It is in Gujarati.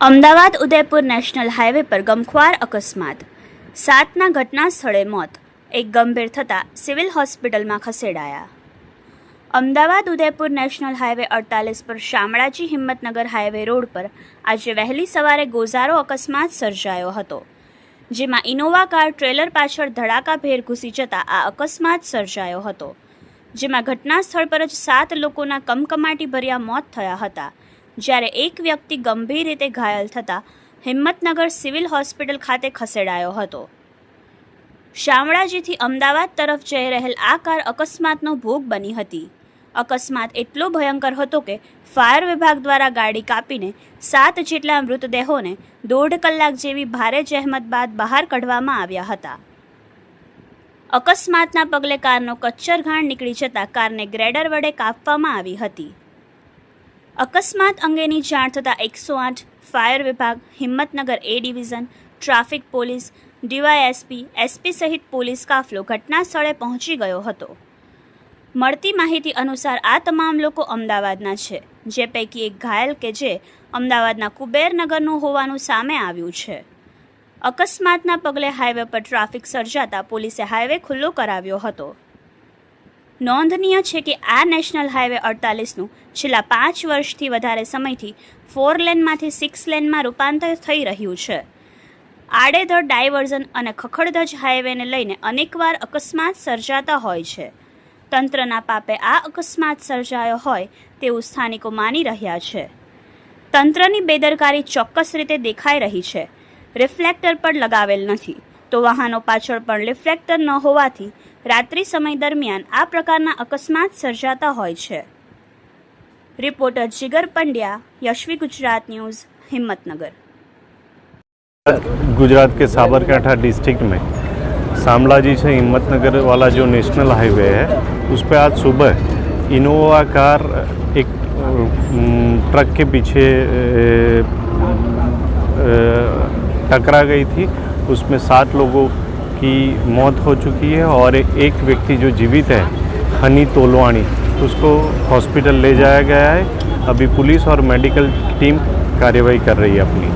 અમદાવાદ ઉદયપુર નેશનલ હાઈવે પર ગમખ્વાર અકસ્માત. સાતના ઘટના સ્થળે મોત, એક ગંભીર થતાં સિવિલ હોસ્પિટલમાં ખસેડાયા. અમદાવાદ ઉદયપુર નેશનલ હાઈવે અડતાલીસ પર શામળાજી હિંમતનગર હાઈવે રોડ પર આજે વહેલી સવારે ગોઝારો અકસ્માત સર્જાયો હતો, જેમાં ઇનોવા કાર ટ્રેલર પાછળ ધડાકાભેર ઘૂસી જતા આ અકસ્માત સર્જાયો હતો, જેમાં ઘટના સ્થળ પર જ સાત લોકોના કમકમાટી ભર્યા મોત થયા હતા. જ્યારે એક વ્યક્તિ ગંભીર રીતે ઘાયલ થતાં હિંમતનગર સિવિલ હોસ્પિટલ ખાતે ખસેડાયો હતો. શામળાજીથી અમદાવાદ તરફ જઈ રહેલ આ કાર અકસ્માતનો ભોગ બની હતી. અકસ્માત એટલો ભયંકર હતો કે ફાયર વિભાગ દ્વારા ગાડી કાપીને સાત જેટલા મૃતદેહોને દોઢ કલાક જેવી ભારે જહેમત બાદ બહાર કાઢવામાં આવ્યા હતા. અકસ્માતના પગલે કારનો કચ્ચર ઘાણ નીકળી જતાં કારને ગ્રેડર વડે કાપવામાં આવી હતી. અકસ્માત અંગેની જાણ થતાં એકસો આઠ ફાયર વિભાગ, Himmatnagar A division, traffic police, DYSP, SP સહિત પોલીસ કાફલો ઘટના સ્થળે પહોંચી ગયો હતો. મળતી માહિતી અનુસાર આ તમામ લોકો અમદાવાદના છે, જે પૈકી એક ઘાયલ કે જે અમદાવાદના કુબેરનગરનું હોવાનું સામે આવ્યું છે. અકસ્માતના પગલે હાઈવે પર ટ્રાફિક સર્જાતા પોલીસે હાઈવે ખુલ્લો કરાવ્યો હતો. નોંધનીય છે કે આ નેશનલ હાઈવે અડતાલીસનું છેલ્લા પાંચ વર્ષથી વધારે સમયથી ફોર લેનમાંથી સિક્સ લેનમાં રૂપાંતર થઈ રહ્યું છે. આડેધડ ડાયવર્ઝન અને ખખડધજ હાઈવેને લઈને અનેકવાર અકસ્માત સર્જાતા હોય છે. તંત્રના પાપે આ અકસ્માત સર્જાયો હોય તેવું સ્થાનિકો માની રહ્યા છે. તંત્રની બેદરકારી ચોક્કસ રીતે દેખાઈ રહી છે. રિફ્લેક્ટર પણ લગાવેલ નથી તો વાહનો પાછળ પણ રિફ્લેક્ટર ન હોવાથી રાત્રિ સમય દરમિયાન આ પ્રકારના અકસ્માત સર્જાતા હોય છે રિપોર્ટર જીગર પંડ્યા યશવી ગુજરાત ન્યૂઝ હિંમતનગર गुजरात के साबरकांठा डिस्ट्रिक्ट में शामला जी से हिम्मतनगर वाला जो नेशनल हाईवे है उस पर आज सुबह इनोवा कार एक अम, ट्रक के पीछे अ, अ, टकरा गई थी उसमें सात लोगों की मौत हो चुकी है और एक व्यक्ति जो जीवित है, हनी तोलवाणी, उसको हॉस्पिटल ले जाया गया है। अभी पुलिस और मेडिकल टीम कार्रवाई कर रही है अपनी।